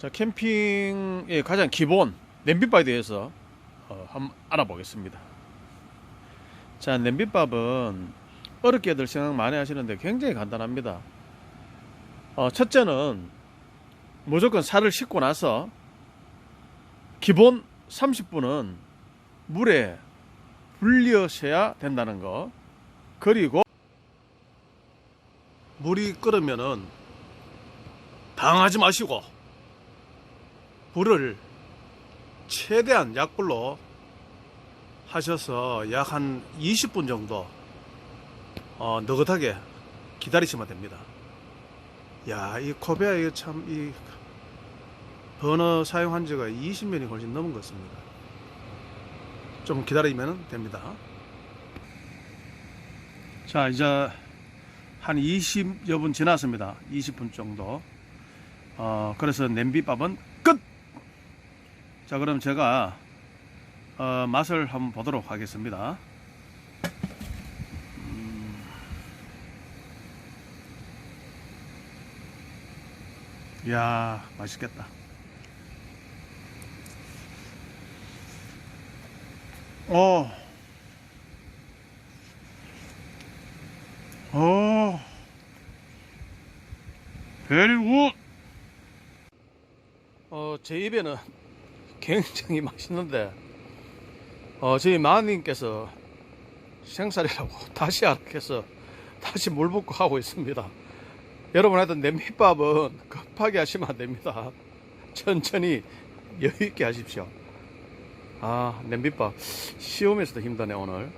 자, 캠핑의 가장 기본 냄비밥에 대해서 어, 한번 알아보겠습니다. 자, 냄비밥은 어렵게들 생각 많이 하시는데 굉장히 간단합니다. 어, 첫째는 무조건 살을 씻고 나서 기본 30분은 물에 불려셔야 된다는 거. 그리고 물이 끓으면은 당하지 마시고 불을 최대한 약불로 하셔서 약 한 20분 정도 어, 느긋하게 기다리시면 됩니다. 야, 이 코베아 이거 참, 이, 버너 사용한 지가 20년이 훨씬 넘은 것 같습니다. 좀 기다리면 됩니다. 자, 이제 한 20여 분 지났습니다. 20분 정도. 어, 그래서 냄비밥은 끝! 자, 그럼 제가, 어, 맛을 한번 보도록 하겠습니다. 이야 맛있겠다 어. 어. very good. 어, 제 입에는 굉장히 맛있는데, 어, 저희 마님께서 생살이라고 다시 알아서 다시 물 붓고 하고 있습니다. 여러분 하여튼 냄비밥은 급하게 하시면 안 됩니다. 천천히 여유 있게 하십시오. 아, 냄비밥 시험에서도 힘드네 오늘.